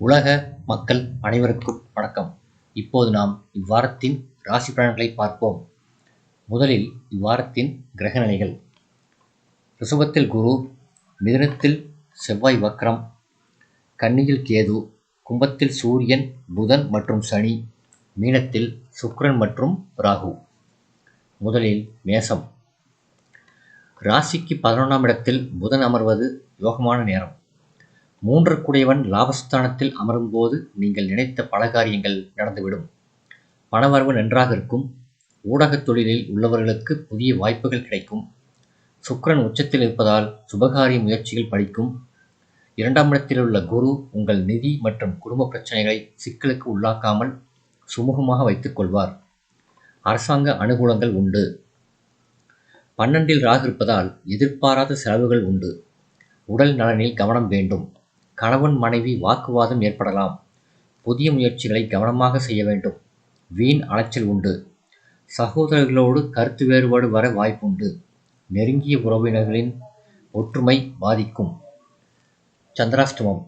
உலக மக்கள் அனைவருக்கும் வணக்கம். இப்போது நாம் இவ்வாரத்தின் ராசி பலன்களை பார்ப்போம். முதலில் இவ்வாரத்தின் கிரக நிலைகள். ரிஷபத்தில் குரு மிதனத்தில் செவ்வாய் வக்ரம் கன்னியில் கேது கும்பத்தில் சூரியன் புதன் மற்றும் சனி மீனத்தில் சுக்ரன் மற்றும் ராகு. முதலில் மேசம். ராசிக்கு பதினொன்றாம் இடத்தில் புதன் அமர்வது யோகமான நேரம். மூன்றுக்குடையவன் லாபஸ்தானத்தில் அமரும்போது நீங்கள் நினைத்த பல காரியங்கள் நடந்துவிடும். பணவரவு நன்றாக இருக்கும். ஊடகத் தொழிலில் உள்ளவர்களுக்கு புதிய வாய்ப்புகள் கிடைக்கும். சுக்கரன் உச்சத்தில் இருப்பதால் சுபகாரிய முயற்சிகள் படிக்கும் இரண்டாம் இடத்தில் உள்ள குரு உங்கள் நிதி மற்றும் குடும்ப பிரச்சனைகளை சிக்கலுக்கு உள்ளாக்காமல் சுமூகமாக வைத்துக் கொள்வார். அரசாங்க அனுகூலங்கள் உண்டு. பன்னெண்டில் ராகு இருப்பதால் எதிர்பாராத செலவுகள் உண்டு. உடல் நலனில் கவனம் வேண்டும். கணவன் மனைவி வாக்குவாதம் ஏற்படலாம். புதிய முயற்சிகளை கவனமாக செய்ய வேண்டும். வீண் அலைச்சல் உண்டு. சகோதரர்களோடு கருத்து வேறுபாடு வர வாய்ப்புண்டு. நெருங்கிய உறவினர்களின் ஒற்றுமை பாதிக்கும். சந்திராஷ்டமம்.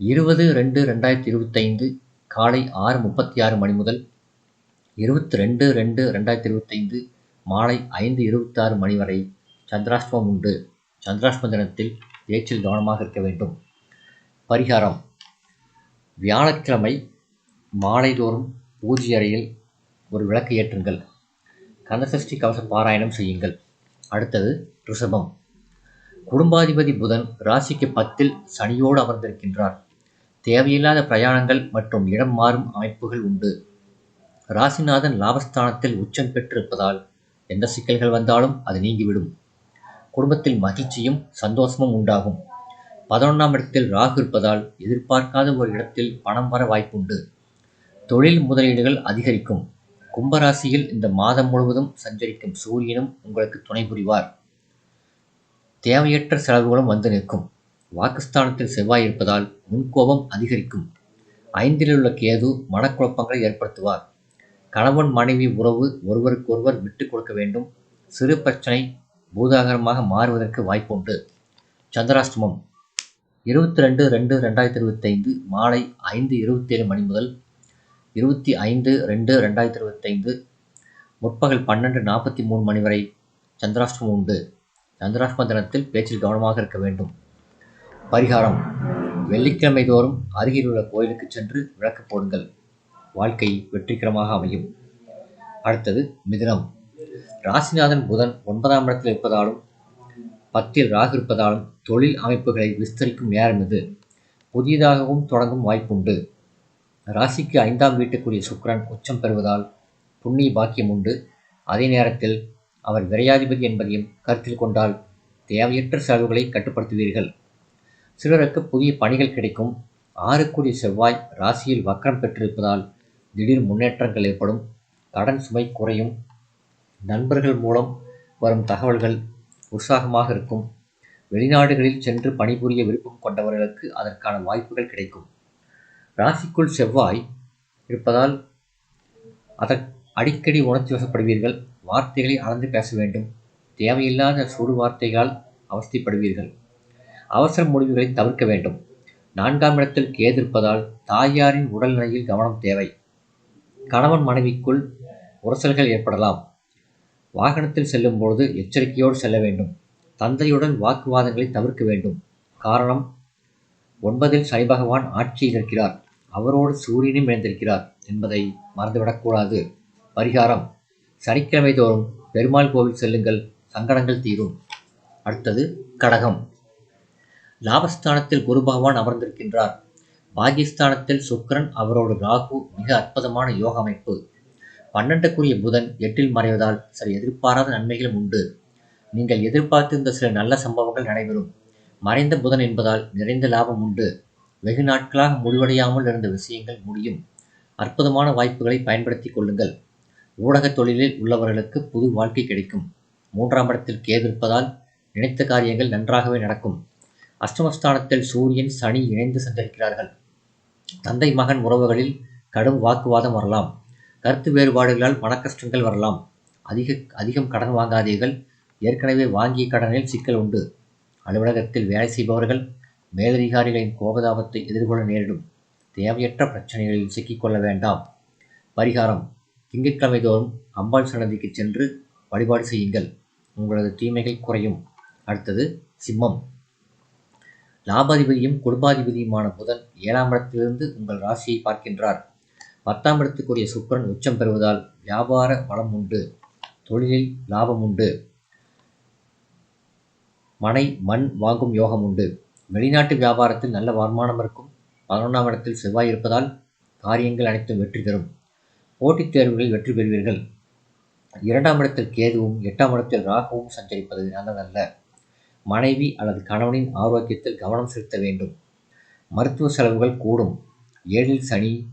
இருபது ரெண்டு ரெண்டாயிரத்தி இருபத்தைந்து காலை ஆறு முப்பத்தி ஆறு மணி முதல் இருபத்தி ரெண்டு ரெண்டு ரெண்டாயிரத்தி இருபத்தைந்து மாலை ஐந்து இருபத்தாறு மணி வரை சந்திராஷ்டமம் உண்டு. சந்திராஷ்டம தினத்தில் பேச்சில் கவனமாக இருக்க வேண்டும். பரிகாரம். வியாழக்கிழமை மாலைதோறும் பூஜை அறையில் ஒரு விளக்கு ஏற்றுங்கள். கந்தசஷ்டி கவச பாராயணம் செய்யுங்கள். அடுத்தது ரிஷபம். குடும்பாதிபதி புதன் ராசிக்கு பத்தில் சனியோடு அமர்ந்திருக்கின்றார். தேவையில்லாத பிரயாணங்கள் மற்றும் இடம் மாறும் அமைப்புகள் உண்டு. ராசிநாதன் லாபஸ்தானத்தில் உச்சம் பெற்றிருப்பதால் எந்த சிக்கல்கள் வந்தாலும் அது நீங்கிவிடும். குடும்பத்தில் மகிழ்ச்சியும் சந்தோஷமும் உண்டாகும். பதினொன்றாம் இடத்தில் ராகு இருப்பதால் எதிர்பார்க்காத ஒரு இடத்தில் பணம் வர வாய்ப்புண்டு. தொழில் முதலீடுகள் அதிகரிக்கும். கும்பராசியில் இந்த மாதம் முழுவதும் சஞ்சரிக்கும் சூரியனும் உங்களுக்கு துணை புரிவார். தேவையற்ற செலவுகளும் வந்து நிற்கும். வாக்குஸ்தானத்தில் செவ்வாய் இருப்பதால் முன்கோபம் அதிகரிக்கும். ஐந்தில் உள்ள கேது மனக்குழப்பங்களை ஏற்படுத்துவார். கணவன் மனைவி உறவு ஒருவருக்கொருவர் விட்டு கொடுக்க வேண்டும். சிறு பிரச்சனை பூதாகரமாக மாறுவதற்கு வாய்ப்புண்டு. சந்திராஷ்டமம். இருபத்தி ரெண்டு ரெண்டு ரெண்டாயிரத்தி இருபத்தைந்து மாலை ஐந்து இருபத்தேழு மணி முதல் இருபத்தி ஐந்து ரெண்டு ரெண்டாயிரத்தி இருபத்தைந்து முற்பகல் பன்னெண்டு நாற்பத்தி மூணு மணி வரை சந்திராஷ்டமம் உண்டு. சந்திராஷ்டம தினத்தில் பேச்சில் கவனமாக இருக்க வேண்டும். பரிகாரம். வெள்ளிக்கிழமை தோறும் அருகில் உள்ள கோயிலுக்கு சென்று விளக்கு போடுங்கள். வாழ்க்கை வெற்றிகரமாக அமையும். அடுத்தது மிதுனம். ராசிநாதன் புதன் ஒன்பதாம் இடத்தில் இருப்பதாலும் பத்தில் ராகு இருப்பதாலும் தொழில் அமைப்புகளை விஸ்தரிக்கும் நேரம் இது. புதியதாகவும் தொடங்கும் வாய்ப்புண்டு. ராசிக்கு ஐந்தாம் வீட்டுக்குரிய சுக்கிரன் உச்சம் பெறுவதால் புண்ணிய பாக்கியம் உண்டு. அதே நேரத்தில் அவர் விரையாதிபதி என்பதையும் கருத்தில் கொண்டால் தேவையற்ற செலவுகளை கட்டுப்படுத்துவீர்கள். சிலருக்கு புதிய பணிகள் கிடைக்கும். ஆறுக்குரிய செவ்வாய் ராசியில் வக்கரம் பெற்றிருப்பதால் திடீர் முன்னேற்றங்கள் ஏற்படும். கடன் சுமை குறையும். நண்பர்கள் மூலம் வரும் தகவல்கள் உற்சாகமாக இருக்கும். வெளிநாடுகளில் சென்று பணிபுரிய விருப்பம் கொண்டவர்களுக்கு அதற்கான வாய்ப்புகள் கிடைக்கும். ராசிக்குள் செவ்வாய் இருப்பதால் அதற் அடிக்கடி உணர்ச்சி வசப்படுவீர்கள். வார்த்தைகளை அளந்து பேச வேண்டும். தேவையில்லாத சுடு வார்த்தைகளால் அவஸ்திப்படுவீர்கள். அவசர முடிவுகளை தவிர்க்க வேண்டும். நான்காம் இடத்தில் கேதிருப்பதால் தாயாரின் உடல்நிலையில் கவனம் தேவை. கணவன் மனைவிக்குள் உரசல்கள் ஏற்படலாம். வாகனத்தில் செல்லும்போது எச்சரிக்கையோடு செல்ல வேண்டும். தந்தையுடன் வாக்குவாதங்களை தவிர்க்க வேண்டும். காரணம் ஒன்பதில் சனி பகவான் ஆட்சியில் இருக்கிறார் அவரோடு சூரியனும் இணைந்திருக்கிறார் என்பதை மறந்துவிடக்கூடாது. பரிகாரம் சனிக்கிழமை தோறும் பெருமாள் கோவில் செல்லுங்கள். சங்கடங்கள் தீரும். அடுத்தது கடகம். லாபஸ்தானத்தில் குரு பகவான் அமர்ந்திருக்கின்றார். பாகிஸ்தானத்தில் சுக்கரன் அவரோடு ராகு மிக அற்புதமான யோக அமைப்பு பன்னெண்டுக்குரிய புதன் எட்டில் மறைவதால் சில எதிர்பாராத நன்மைகளும் உண்டு. நீங்கள் எதிர்பார்த்திருந்த சில நல்ல சம்பவங்கள் நடைபெறும். மறைந்த புதன் என்பதால் நிறைந்த லாபம் உண்டு. வெகு நாட்களாக முடிவடையாமல் இருந்த விஷயங்கள் முடியும். அற்புதமான வாய்ப்புகளை பயன்படுத்திக் கொள்ளுங்கள். ஊடகத் தொழிலில் உள்ளவர்களுக்கு புது வாழ்க்கை கிடைக்கும். மூன்றாம் இடத்தில் கேது இருப்பதால் நினைத்த காரியங்கள் நன்றாகவே நடக்கும். அஷ்டமஸ்தானத்தில் சூரியன் சனி இணைந்து சஞ்சரிக்கிறார்கள். தந்தை மகன் உறவுகளில் கடும் வாக்குவாதம் வரலாம். கருத்து வேறுபாடுகளால் மனக்கஷ்டங்கள் வரலாம். அதிக அதிகம் கடன் வாங்காதீர்கள். ஏற்கனவே வாங்கிய கடனில் சிக்கல் உண்டு. அலுவலகத்தில் வேலை செய்பவர்கள் மேலதிகாரிகளின் கோபதாபத்தை எதிர்கொள்ள நேரிடும். தேவையற்ற பிரச்சனைகளில் சிக்கிக்கொள்ள வேண்டாம். பரிகாரம். திங்கட்கிழமை தோறும் அம்பாள் சன்னதிக்கு சென்று வழிபாடு செய்யுங்கள். உங்களது தீமைகள் குறையும். அடுத்தது சிம்மம். லாபாதிபதியும் குடும்பாதிபதியுமான புதன் ஏழாம் இடத்திலிருந்து உங்கள் ராசியை பார்க்கின்றார். பத்தாம் இடத்துக்குரிய சுக்கரன் உச்சம் பெறுவதால் வியாபார வளம் உண்டு. தொழிலில் லாபம் உண்டு. மனை மண் வாங்கும் யோகம் உண்டு. வெளிநாட்டு வியாபாரத்தில் நல்ல வருமானம் இருக்கும். பதினொன்றாம் இடத்தில் செவ்வாய் இருப்பதால் காரியங்கள் அனைத்தும் வெற்றி தரும். போட்டித் தேர்வுகளில் வெற்றி பெறுவீர்கள். இரண்டாம் இடத்தில் கேதுவும் எட்டாம் இடத்தில் ராகுவும் சஞ்சரிப்பது நல்லதல்ல மனைவி அல்லது கணவனின் ஆரோக்கியத்தில் கவனம் செலுத்த வேண்டும். மருத்துவ செலவுகள் கூடும். ஏழில் சனி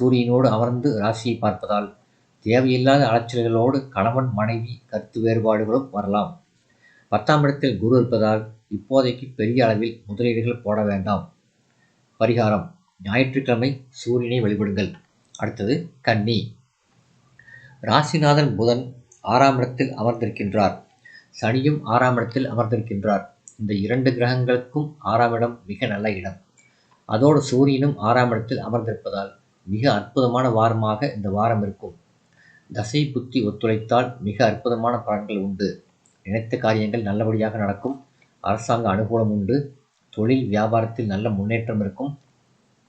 சூரியனோடு அமர்ந்து ராசியை பார்ப்பதால் தேவையில்லாத அலைச்சல்களோடு கணவன் மனைவி கருத்து வேறுபாடுகளும் வரலாம். பத்தாம் இடத்தில் குரு இருப்பதால் இப்போதைக்கு பெரிய அளவில் முதலீடுகள் போட வேண்டாம். பரிகாரம். ஞாயிற்றுக்கிழமை சூரியனை வழிபடுங்கள். அடுத்தது கன்னி. ராசிநாதன் புதன் ஆறாம் இடத்தில் அமர்ந்திருக்கின்றார். சனியும் ஆறாம் இடத்தில் அமர்ந்திருக்கின்றார். இந்த இரண்டு கிரகங்களுக்கும் ஆறாம் இடம் மிக நல்ல இடம். அதோடு சூரியனும் ஆறாம் இடத்தில் அமர்ந்திருப்பதால் மிக அற்புதமான வாரமாக இந்த வாரம் இருக்கும். தசை புத்தி ஒத்துழைத்தால் மிக அற்புதமான பலன்கள் உண்டு. நினைத்த காரியங்கள் நல்லபடியாக நடக்கும். அரசாங்க அனுகூலம் உண்டு. தொழில் வியாபாரத்தில் நல்ல முன்னேற்றம் இருக்கும்.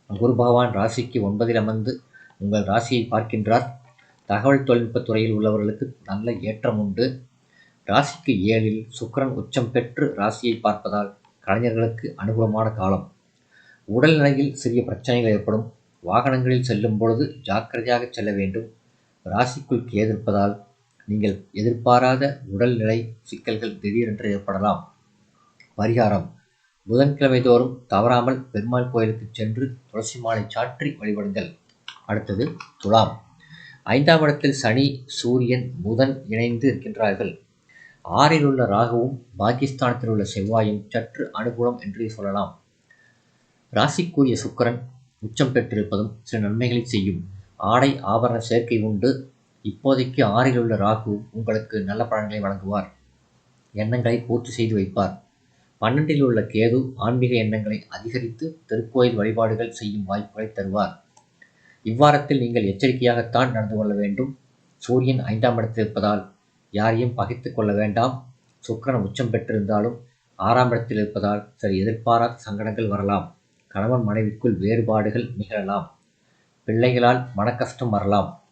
குரு பகவான் ராசிக்கு ஒன்பதில் அமர்ந்து உங்கள் ராசியை பார்க்கின்றார். தகவல் தொழில்நுட்பத் துறையில் உள்ளவர்களுக்கு நல்ல ஏற்றம் உண்டு. ராசிக்கு ஏழில் சுக்கரன் உச்சம் பெற்று ராசியை பார்ப்பதால் கலைஞர்களுக்கு அனுகூலமான காலம். உடல்நிலையில் சிறிய பிரச்சனைகள் ஏற்படும். வாகனங்களில் செல்லும் பொழுது ஜாக்கிரதையாக செல்ல வேண்டும். ராசிக்குள் கேதிருப்பதால் நீங்கள் எதிர்பாராத உடல்நிலை சிக்கல்கள் திடீரென்று ஏற்படலாம். பரிகாரம். புதன்கிழமை தோறும் தவறாமல் பெருமாள் கோயிலுக்கு சென்று துளசி மாலை சாற்றி வழிபடுங்கள். அடுத்தது துலாம். ஐந்தாம் இடத்தில் சனி சூரியன் புதன் இணைந்து இருக்கின்றார்கள். ஆறில் உள்ள ராகுவும் பாகிஸ்தானத்தில் உள்ள செவ்வாயும் சற்று அனுகூலம் என்று சொல்லலாம். ராசிக்குரிய சுக்கரன் உச்சம் பெற்றிருப்பதும் சில நன்மைகளை செய்யும். ஆடை ஆபரண சேர்க்கை உண்டு. இப்போதைக்கு ஆறில் உள்ள ராகு உங்களுக்கு நல்ல பலன்களை வழங்குவார். எண்ணங்களை பூர்த்தி செய்து வைப்பார். பன்னெண்டில் உள்ள கேது ஆன்மீக எண்ணங்களை அதிகரித்து திருக்கோயில் வழிபாடுகள் செய்யும் வாய்ப்புகளை தருவார். இவ்வாரத்தில் நீங்கள் எச்சரிக்கையாகத்தான் நடந்து கொள்ள வேண்டும். சூரியன் ஐந்தாம் இடத்தில் இருப்பதால் யாரையும் பகைத்து கொள்ள வேண்டாம். சுக்கரன் உச்சம் பெற்றிருந்தாலும் ஆறாம் இடத்தில் இருப்பதால் சில எதிர்பாராத சங்கடங்கள் வரலாம். கணவன் மனைவிக்குள் வேறுபாடுகள் நிகழலாம். பிள்ளைகளால் மனக்கஷ்டம் வரலாம்.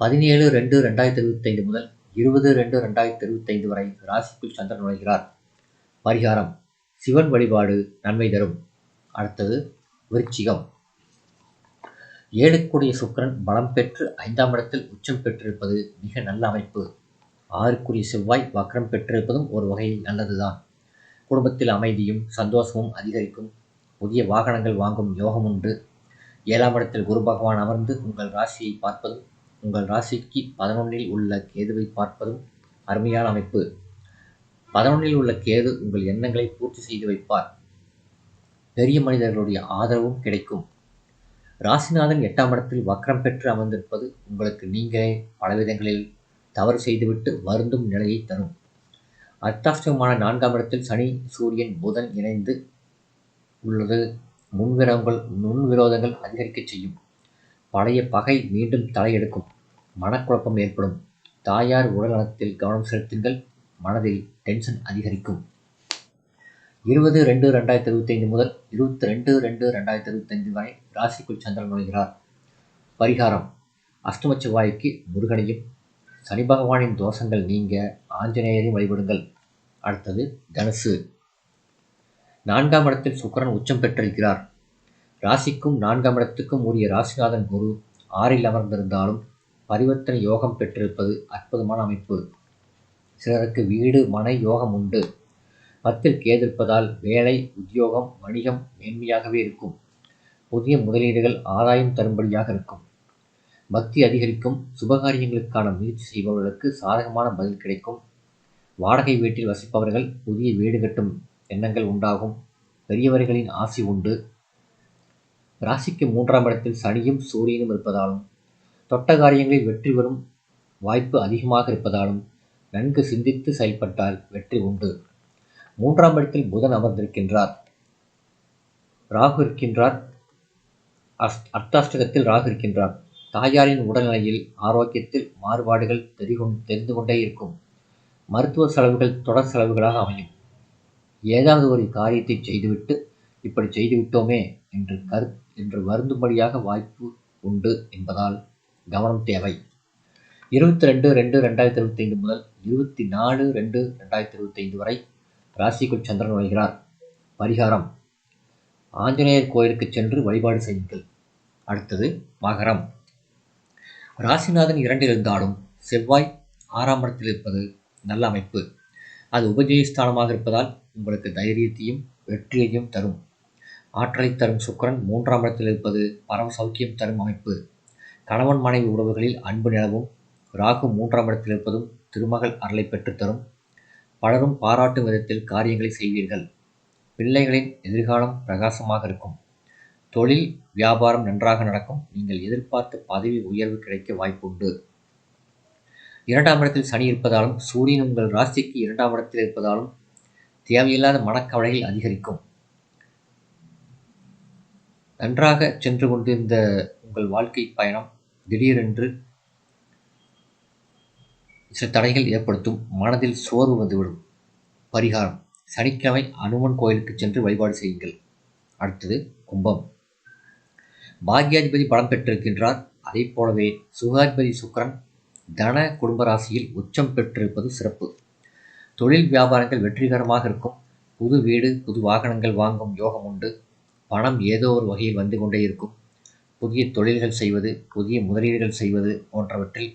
பதினேழு ரெண்டு ரெண்டாயிரத்தி இருபத்தைந்து முதல் இருபது ரெண்டு ரெண்டாயிரத்தி இருபத்தைந்து வரை ராசிக்குள் சந்திரன் நுழைகிறார். பரிகாரம். சிவன் வழிபாடு நன்மை தரும். அடுத்தது விருச்சிகம். ஏழுக்குரிய சுக்கரன் பலம் பெற்று ஐந்தாம் இடத்தில் உச்சம் பெற்றிருப்பது மிக நல்ல அமைப்பு. ஆறுக்குரிய செவ்வாய் வக்ரம் பெற்றிருப்பதும் ஒரு வகையில் நல்லதுதான். குடும்பத்தில் அமைதியும் சந்தோஷமும் அதிகரிக்கும். புதிய வாகனங்கள் வாங்கும் யோகம் உண்டு. ஏழாம் இடத்தில் குரு பகவான் அமர்ந்து உங்கள் ராசியை பார்ப்பதும் உங்கள் ராசிக்கு பதினொன்றில் உள்ள கேதுவை பார்ப்பதும் அருமையான அமைப்பு. பதினொன்றில் உள்ள கேது உங்கள் எண்ணங்களை பூர்த்தி செய்து வைப்பார். பெரிய மனிதர்களுடைய ஆதரவும் கிடைக்கும். ராசிநாதன் எட்டாம் இடத்தில் வக்ரம் பெற்று அமர்ந்திருப்பது உங்களுக்கு நீங்களே பலவிதங்களில் தவறு செய்துவிட்டு வருந்தும் நிலையை தரும். அர்த்தாஷ்டமான நான்காம் இடத்தில் சனி சூரியன் புதன் இணைந்து உள்ளது. முன்விரோதங்கள் முன்விரோதங்கள் அதிகரிக்கச் செய்யும். பழைய பகை மீண்டும் தலையெடுக்கும். மனக்குழப்பம் ஏற்படும். தாயார் உடல்நலத்தில் கவனம் செலுத்துங்கள். மனதில் டென்ஷன் அதிகரிக்கும். இருபது ரெண்டு ரெண்டாயிரத்தி இருபத்தைந்து முதல் இருபத்தி ரெண்டு ரெண்டு ரெண்டாயிரத்தி இருபத்தைந்து வரை ராசிக்குள் சந்திரன் நுழைகிறார். பரிகாரம். அஷ்டம செவ்வாய்க்கு முருகனையும் சனி பகவானின் தோஷங்கள் நீங்க ஆஞ்சநேயரையும் வழிபடுங்கள். அடுத்தது தனுசு. நான்காம் இடத்தில் சுக்கரன் உச்சம் பெற்றிருக்கிறார். ராசிக்கும் நான்காம் இடத்துக்கும் உரிய ராசிநாதன் குரு ஆறில் அமர்ந்திருந்தாலும் பரிவர்த்தனை யோகம் பெற்றிருப்பது அற்புதமான அமைப்பு. சிலருக்கு வீடு மனை யோகம் உண்டு. பத்தில் கேதிருப்பதால் வேலை உத்தியோகம் வணிகம் மேன்மையாகவே இருக்கும். புதிய முதலீடுகள் ஆதாயம் தரும்படியாக இருக்கும். பக்தி அதிகரிக்கும். சுபகாரியங்களுக்கான முயற்சி செய்பவர்களுக்கு சாதகமான பதில் கிடைக்கும். வாடகை வீட்டில் வசிப்பவர்கள் புதிய வீடு கட்டும் எண்ணங்கள் உண்டாகும். பெரியவர்களின் ஆசி உண்டு. ராசிக்கு மூன்றாம் இடத்தில் சனியும் சூரியனும் இருப்பதாலும் தொட்ட காரியங்களில் வெற்றி பெறும் வாய்ப்பு அதிகமாக இருப்பதாலும் நன்கு சிந்தித்து செயல்பட்டால் வெற்றி உண்டு. மூன்றாம் இடத்தில் புதன் அமர்ந்திருக்கின்றார். ராகு இருக்கின்றார். அர்த்தாஷ்டகத்தில் ராகு இருக்கின்றார். தாயாரின் உடல்நிலையில் ஆரோக்கியத்தில் மாறுபாடுகள் தெரிகொண் தெரிந்து கொண்டே இருக்கும். மருத்துவ செலவுகள் தொடர் செலவுகளாக அமையும். ஏதாவது ஒரு காரியத்தை செய்துவிட்டு இப்படி செய்துவிட்டோமே என்று கரு என்று வருந்தும்படியாக வாய்ப்பு உண்டு என்பதால் கவனம் தேவை. இருபத்தி ரெண்டு ரெண்டு ரெண்டாயிரத்தி இருபத்தி ஐந்து முதல் இருபத்தி நாலு ரெண்டு ரெண்டாயிரத்தி இருபத்தி ஐந்து வரை ராசிக்குள் சந்திரன் வருகிறார். பரிகாரம். ஆஞ்சநேயர் கோயிலுக்கு சென்று வழிபாடு செய்யுங்கள். அடுத்தது மகரம். ராசிநாதன் இரண்டில் இருந்தாலும் செவ்வாய் ஆறாம் இடத்தில் இருப்பது நல்ல அமைப்பு. அது உபஜயஸ்தானமாக இருப்பதால் உங்களுக்கு தைரியத்தையும் வெற்றியையும் தரும். ஆற்றலை தரும் சுக்கரன் மூன்றாம் இடத்தில் இருப்பது பரம சௌக்கியம் தரும் அமைப்பு. கணவன் மனைவி உறவுகளில் அன்பு நிலவும். ராகு மூன்றாம் இடத்தில் இருப்பதும் திருமகள் அருளை பெற்றுத்தரும் பலரும் பாராட்டும் விதத்தில் காரியங்களை செய்வீர்கள். பிள்ளைகளின் எதிர்காலம் பிரகாசமாக இருக்கும். தொழில் வியாபாரம் நன்றாக நடக்கும். நீங்கள் எதிர்பார்த்த பதவி உயர்வு கிடைக்க வாய்ப்புண்டு இரண்டாம் இடத்தில் சனி இருப்பதாலும் சூரியன் உங்கள் ராசிக்கு இரண்டாம் இடத்தில் இருப்பதாலும் தேவையில்லாத மனக்கவலைகள் அதிகரிக்கும். நன்றாக சென்று கொண்டிருந்த உங்கள் வாழ்க்கை பயணம் திடீரென்று சில தடைகள் ஏற்படுத்தும். மனதில் சோர்வு வந்துவிடும். பரிகாரம். சனிக்கிழமை அனுமன் கோயிலுக்கு சென்று வழிபாடு செய்யுங்கள். அடுத்தது கும்பம். பாக்யாதிபதி பலம் பெற்றிருக்கின்றார். அதே போலவே சுகாதிபதி சுக்கரன் தன குடும்ப ராசியில் உச்சம் பெற்றிருப்பது சிறப்பு. தொழில் வியாபாரங்கள் வெற்றிகரமாக இருக்கும். புது வீடு புது வாகனங்கள் வாங்கும் யோகம் உண்டு. பணம் ஏதோ ஒரு வகையில் வந்து கொண்டே இருக்கும். புதிய தொழில்கள் செய்வது புதிய முதலீடுகள் செய்வது போன்றவற்றில்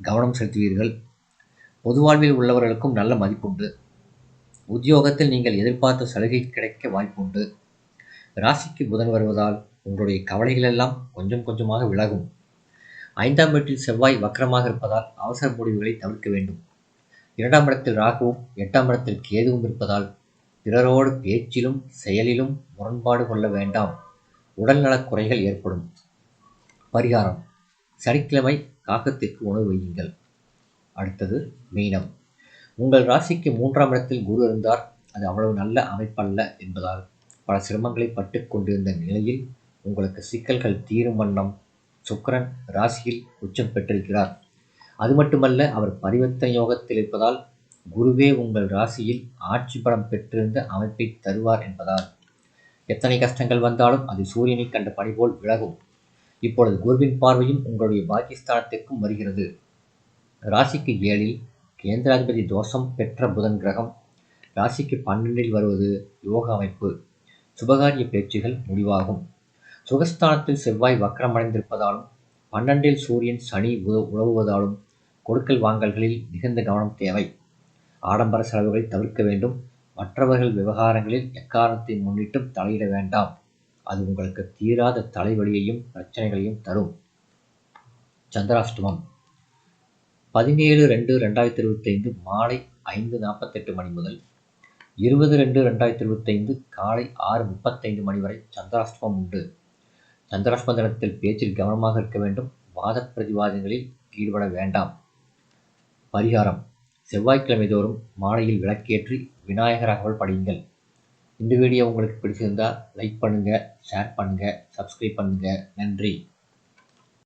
கவனம் செலுத்துவீர்கள். பொது வாழ்வில் உள்ளவர்களுக்கும் நல்ல மதிப்புண்டு. உத்தியோகத்தில் நீங்கள் எதிர்பார்த்த சலுகை கிடைக்க வாய்ப்புண்டு. ராசிக்கு புதன் வருவதால் உங்களுடைய கவலைகள் எல்லாம் கொஞ்சம் கொஞ்சமாக விலகும். ஐந்தாம் வீட்டில் செவ்வாய் வக்கரமாக இருப்பதால் அவசர முடிவுகளை தவிர்க்க வேண்டும். இரண்டாம் இடத்தில் ராகுவும் எட்டாம் இடத்தில் கேதுவும் இருப்பதால் பிறரோடு பேச்சிலும் செயலிலும் முரண்பாடு கொள்ள வேண்டாம். உடல்நலக் குறைகள் ஏற்படும். பரிகாரம். சனிக்கிழமை காகத்திற்கு உணவு வையுங்கள். அடுத்தது மீனம். உங்கள் ராசிக்கு மூன்றாம் இடத்தில் குரு இருந்தார். அது அவ்வளவு நல்ல அமைப்பல்ல என்பதால் பல சிரமங்களை பட்டு கொண்டிருந்த நிலையில் உங்களுக்கு சிக்கல்கள் தீரும் வண்ணம் சுக்கரன் ராசியில் உச்சம் பெற்றிருக்கிறார். அது மட்டுமல்ல அவர் பரிவர்த்தனை யோகத்தில் இருப்பதால் குருவே உங்கள் ராசியில் ஆட்சி படம் பெற்றிருந்த அமைப்பை தருவார் என்பதால். எத்தனை கஷ்டங்கள் வந்தாலும் அது சூரியனை கண்ட பணி போல் விலகும். இப்பொழுது குருவின் பார்வையும் உங்களுடைய பாகிஸ்தானத்திற்கும் வருகிறது. ராசிக்கு ஏழில் கேந்திராதிபதி தோஷம் பெற்ற புதன் கிரகம். ராசிக்கு பன்னெண்டில் வருவது யோக அமைப்பு. சுபகாரிய பேச்சுகள் முடிவாகும். சுகஸ்தானத்தில் செவ்வாய் வக்கரமடைந்திருப்பதாலும் பன்னெண்டில் சூரியன் சனி உழவுவதாலும் கொடுக்கல் வாங்கல்களில் மிகுந்த கவனம் தேவை. ஆடம்பர செலவுகளை தவிர்க்க வேண்டும். மற்றவர்கள் விவகாரங்களில் எக்காரணத்தை முன்னிட்டும் தலையிட வேண்டாம். அது உங்களுக்கு தீராத தலைவலியையும் பிரச்சனைகளையும் தரும். சந்திராஷ்டமம். பதினேழு ரெண்டு ரெண்டாயிரத்தி இருபத்தைந்து மாலை ஐந்து நாற்பத்தெட்டு மணி முதல் இருபது ரெண்டு ரெண்டாயிரத்தி இருபத்தைந்து காலை ஆறு முப்பத்தைந்து மணி வரை சந்திராஷ்டமம் உண்டு. சந்திராஷ்டம தினத்தில் பேச்சில் கவனமாக இருக்க வேண்டும். வாத பிரதிவாதங்களில் ஈடுபட வேண்டாம். பரிகாரம். செவ்வாய்க்கிழமை தோறும் மாலையில் விளக்கேற்றி விநாயகராகவல் படியுங்கள். இந்த வீடியோ உங்களுக்கு பிடிச்சிருந்தால் லைக் பண்ணுங்கள் ஷேர் பண்ணுங்கள் சப்ஸ்கிரைப் பண்ணுங்கள் நன்றி.